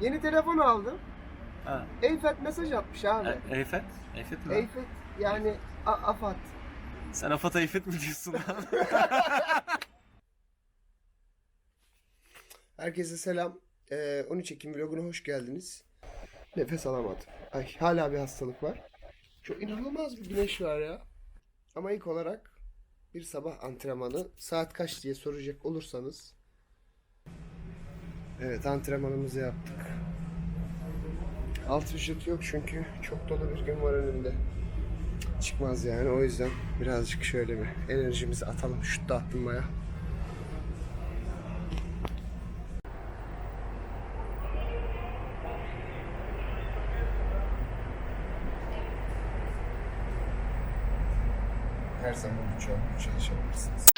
Yeni telefon aldım. Ha. Eyfet mesaj atmış abi. E- Eyfet? Eyfet mi? Eyfet yani A- Afat. Sen Afat Eyfet mi diyorsun lan? Herkese selam. Ee, 13 Ekim vloguna hoş geldiniz. Nefes alamadım. Ay hala bir hastalık var. Çok inanılmaz bir güneş var ya. Ama ilk olarak bir sabah antrenmanı. Saat kaç diye soracak olursanız. Evet antrenmanımızı yaptık. Alt vücut yok çünkü çok dolu bir gün var önümde. Çıkmaz yani o yüzden birazcık şöyle bir enerjimizi atalım. Şut da attım baya. Her zaman bu çalışabilirsiniz.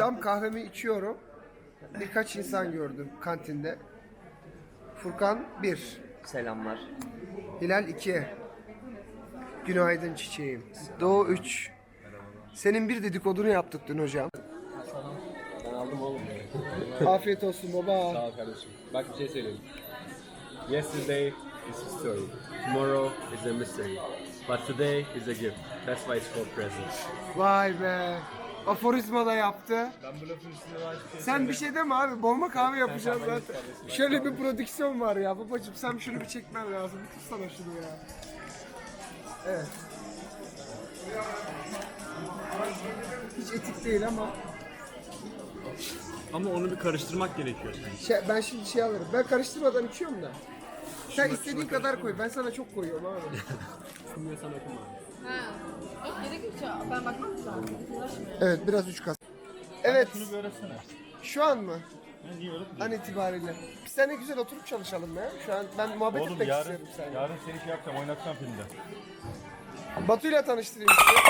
Tam kahvemi içiyorum. Birkaç insan gördüm kantinde. Furkan 1, Selamlar. Hilal 2. Günaydın çiçeğim. Doğu 3. Senin bir dedikodunu yaptık dün hocam. Ben aldım oğlum. Afiyet olsun baba. Sağ ol kardeşim. Bak bir şey söyleyeyim. Yesterday is history. Tomorrow is a mystery. But today is a gift. That's why it's called present. Vay be. Aforizma da yaptı. Ben bu lafın üstüne var Sen bir şey deme abi. Bomba kahve yapacağız zaten. Şöyle bir prodüksiyon var ya. Babacım sen şunu bir çekmen lazım. Bir tutsana şunu ya. Evet. Hiç etik değil ama. Ama onu bir karıştırmak gerekiyor sanki. Şey, ben şimdi şey alırım. Ben karıştırmadan içiyorum da. Sen istediğin kadar koy. Ben sana çok koyuyorum abi. Bilmiyorsan okuma. Ha. Yok gerek yok ya. Ben bakmam lazım. Uğraşmıyorum. Evet biraz üç kas. Evet. bir öğretsene. Şu an mı? Ben niye öğretmiyorum? An itibariyle. Biz seninle güzel oturup çalışalım ya. Şu an ben muhabbet Oğlum etmek yarın, istiyorum seninle. yarın seni şey yapacağım, oynatacağım filmde. Batu'yla tanıştırayım sizi.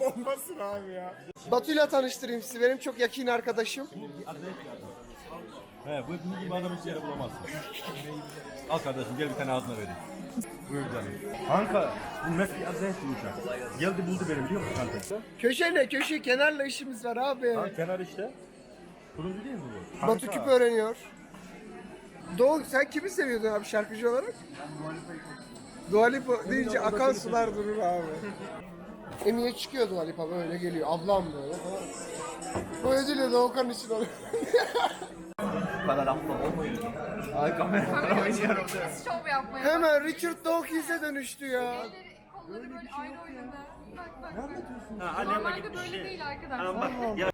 Bombasın abi ya. Batu'yla tanıştırayım sizi. Benim çok yakın arkadaşım. He, bu bunun gibi adamı hiç yere bulamazsın. Al kardeşim gel bir tane ağzına vereyim. Buyur canım. Kanka, bu Messi Aziz'in uçak. Geldi buldu beni biliyor musun kanka? Köşe ne? Köşe kenarla işimiz var abi. Ha, kenar işte. Turuncu değil mi bu? Batu küp öğreniyor. Doğu sen kimi seviyordun abi şarkıcı olarak? Dua Lipa deyince akan sular durur abi. Emiye çıkıyor Dua Lipa böyle geliyor. Ablam böyle. Bu ödülü Doğukan için oluyor. Kadar aptal olmayın. Ay kamera oynuyorum. Şov yapmaya. Hemen Richard Dawkins'e dönüştü ya. Elleri, kolları böyle ayrı oynadı. Bak bak. bak. Normalde böyle değil arkadaşlar.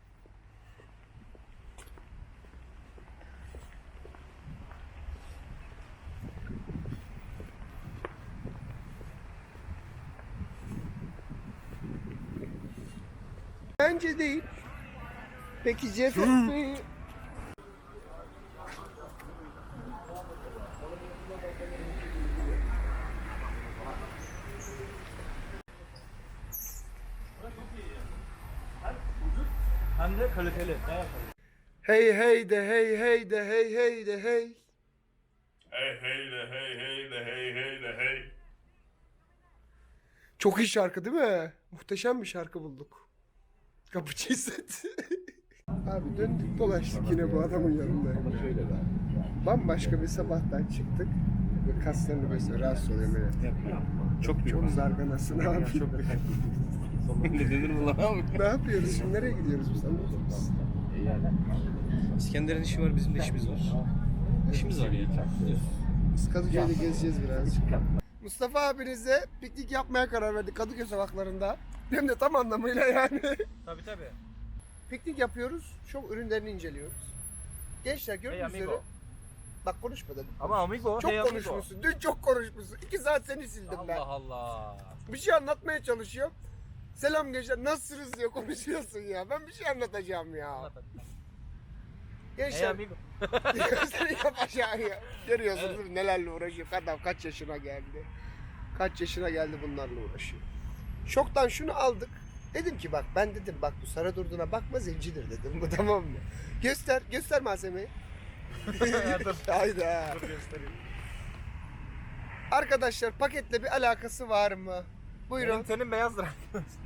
Bence değil. Peki CFF Hem de kaliteli. Hey hey de hey hey de hey hey de hey. Hey hey de hey hey de hey hey de hey. Çok iyi şarkı değil mi? Muhteşem bir şarkı bulduk. Kapıcı hisset. Abi döndük dolaştık yine bu adamın yanındayım. Bambaşka bir sabahtan çıktık. Ve kaslarını böyle rahatsız oluyor böyle. Çok çok zarganasın abi. Çok Ne denir mi lan abi? ne yapıyoruz şimdi? Nereye gidiyoruz biz? İskender'in işi var, bizim de işimiz var. İşimiz var ya. Biz Kadıköy'de gezeceğiz birazcık. Mustafa abinize piknik yapmaya karar verdik Kadıköy sokaklarında. Hem de tam anlamıyla yani. Tabii tabii. Piknik yapıyoruz. Çok ürünlerini inceliyoruz. Gençler gördüğünüz üzere. Bak konuşma dedim. Ama amigo, Çok hey amigo. konuşmuşsun. Dün çok konuşmuşsun. İki saat seni sildim ben. Allah Allah. Bir şey anlatmaya çalışıyorum. Selam gençler nasılsınız diye konuşuyorsun ya. Ben bir şey anlatacağım ya. Hey Gençler amigo. Yap aşağıya. Görüyorsunuz değil mi? nelerle uğraşıyor. Adam kaç yaşına geldi. Kaç yaşına geldi bunlarla uğraşıyor. Şoktan şunu aldık. Dedim ki bak ben dedim bak bu Sara Durduğuna bakma zencidir dedim bu tamam mı? Göster, göster malzemeyi. Hayda. Arkadaşlar paketle bir alakası var mı? Buyurun. Senin beyazdır.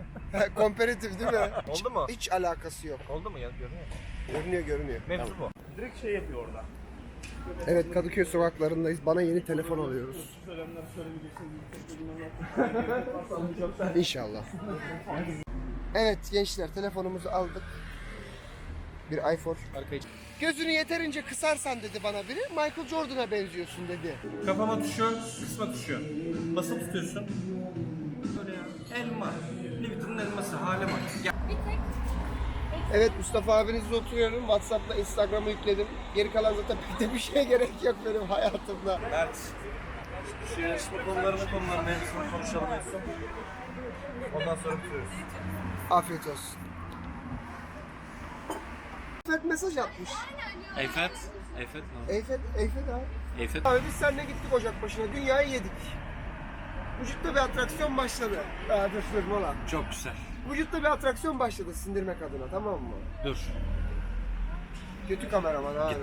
Komparatif değil mi? Oldu mu? Hiç alakası yok. Oldu mu ya? Görünüyor. Görünüyor görünüyor. Mevzu bu. Direkt şey yapıyor orada. Evet Kadıköy sokaklarındayız. Bana yeni telefon alıyoruz. İnşallah. Evet gençler telefonumuzu aldık. Bir iPhone. Arkayı Gözünü yeterince kısarsan dedi bana biri. Michael Jordan'a benziyorsun dedi. Kafama tuşu, kısma tuşu. Basılı tutuyorsun. Elma. Lipton'un elması hale bak. Evet Mustafa abinizle oturuyorum. Whatsapp'la Instagram'a yükledim. Geri kalan zaten pek de bir şeye gerek yok benim hayatımda. Mert. Şu yarışma konularını konularını hepsini konuşalım en son. Ondan sonra bitiriyoruz. Afiyet olsun. Eyfet mesaj atmış. Eyfet. Eyfet mi? Eyfet, Eyfet abi. Eyfet. Abi biz seninle gittik Ocak başına. Dünyayı yedik. Vücutta bir atraksiyon başladı. Aa, dur dur mola. Çok güzel. Vücutta bir atraksiyon başladı sindirmek adına tamam mı? Dur. Kötü kameraman abi.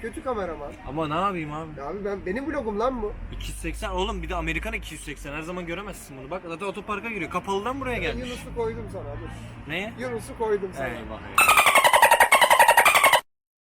Kötü kameraman. Ama ne yapayım abi? Ya Abi ben benim vlogum lan bu. 280 oğlum bir de Amerikan 280 her zaman göremezsin bunu. Bak zaten otoparka giriyor. Kapalıdan buraya Ben gelmiş. Yunus'u koydum sana dur. Neye? Yunus'u koydum sana. Eyvah eyvah.